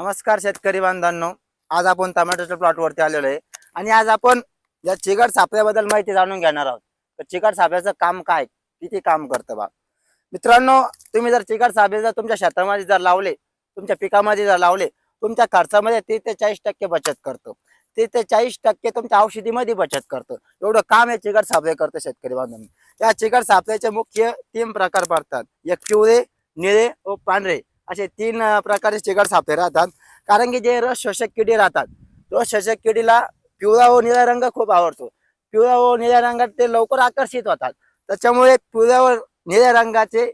नमस्कार शेतकरी बांधवांनो. आज आपण टोमॅटोच्या प्लॉटवरती आलेलो आहे. आणि आज आपण या चिकट सापळ्याबद्दल माहिती जाणून घेणार आहोत. तर चिकट सापळ्याचं काम काय? किती काम करतं बा? मित्रांनो तुम्ही जर चिकट सापळे जर तुमच्या शेतामध्ये जर लावले तुमच्या पिकामध्ये जर लावले तुमच्या खर्चामध्ये तीस ते चाळीस टक्के बचत करतो. तीस ते चाळीस टक्के तुमच्या औषधीमध्ये बचत करतो. एवढं काम हे चिकट सापळे करतं शेतकरी बांधवांनी. या चिकट सापळ्याचे मुख्य तीन प्रकार पडतात. एक पिवळे निळे व पांढरे. असे तीन प्रकारचे चिकट सापळे राहतात. कारण की जे रस शोषक किडी राहतात रस शोषक किडीला पिवळा व निळा रंग खूप आवडतो. पिवळ्या व निळ्या रंगात ते लवकर आकर्षित होतात. त्याच्यामुळे पिवळ्या व निळ्या रंगाचे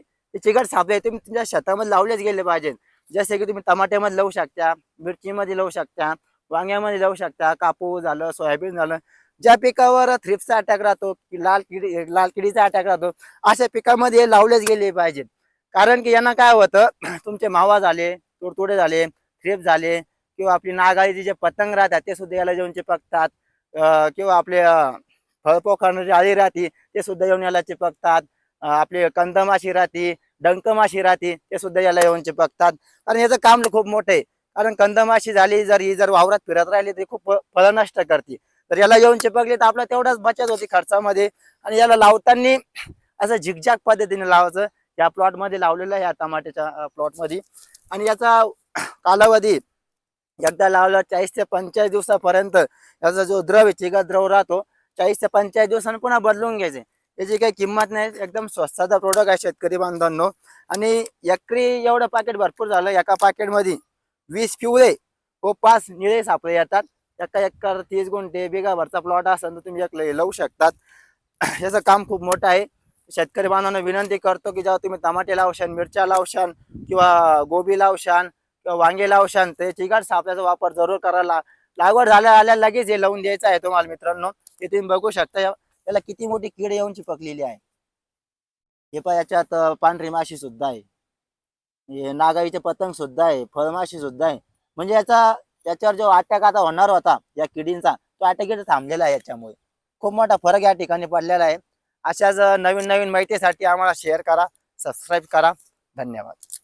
चिकट सापळे तुम्ही तुमच्या शेतामध्ये लावलेच गेले पाहिजे जसे की तुम्ही टमाट्यामध्ये लावू शकता मिरचीमध्ये लावू शकता वांग्यामध्ये लावू शकता कापूस झालं सोयाबीन झालं. ज्या पिकावर थ्रिप्सचा अटॅक राहतो की लाल किडी लाल किडीचा अटॅक राहतो अशा पिकामध्ये हे लावलेच गेले पाहिजेत. कारण की यांना काय होतं तुमचे मावा झाले तुडतुडे झाले थ्रेप झाले किंवा आपली नागाळीचे जे पतंग राहतात ते सुद्धा याला येऊन चिपकतात. किंवा आपले फळपो खाणारी आळी राहते ते सुद्धा येऊन याला चिपकतात. आपले कंदमाशी राहते डंकमाशी राहते ते सुद्धा याला येऊन चिपकतात. कारण याचं काम खूप मोठं आहे. कारण कंदमाशी झाली जर ही जर वावरात फिरत राहिली तर खूप फळ नष्ट करते. तर याला येऊन चिपकली तर आपला तेवढाच बचत होती खर्चामध्ये. आणि याला लावताना असं झिकझाक पद्धतीने लावायचं. या प्लॉटमध्ये लावलेलं आहे या टमाट्याच्या प्लॉटमध्ये आणि याचा कालावधी एकदा लावला चाळीस ते पंचेचाळीस दिवसापर्यंत याचा जो द्रव आहे द्रव राहतो चाळीस ते पंचेचाळीस दिवसांनी पुन्हा बदलून घ्यायचे. याची काही किंमत नाही एकदम स्वस्ताचा प्रोडक्ट आहे शेतकरी बांधवांनो. आणि एकरी एवढं पाकिट भरपूर झालं एका पाकिटमध्ये वीस पिवळे व पाच निळे सापळे येतात. एका एकर तीस गुंठे बिगाभरचा प्लॉट असेल तर तुम्ही एक लावू शकतात. याचं काम खूप मोठं आहे. शेतकरी बांधवांना विनंती करतो की जेव्हा तुम्ही टमाटे लावशान मिरच्या लावशान किंवा गोबी लावशान किंवा वांगे लावशान ते चिकट सापळ्याचा वापर जरूर करायला लागवड झाल्या आल्या लगेच हे लावून द्यायचं आहे तुम्हाला मित्रांनो. ते तुम्ही बघू शकता. याला किती मोठी कीड येऊन चिपकलेली आहे. हे पहा याच्यात पांढरी माशी सुद्धा आहे. हे नागाईचे पतंग सुद्धा आहे. फळमाशी सुद्धा आहे. म्हणजे याचा याच्यावर जो अटॅक आता होणार होता या किडींचा तो अटॅक थांबलेला आहे याच्यामुळे. खूप मोठा फरक या ठिकाणी पडलेला आहे. अशाच नवीन नवीन माहितीसाठी आम्हाला शेअर करा सबस्क्राईब करा. धन्यवाद.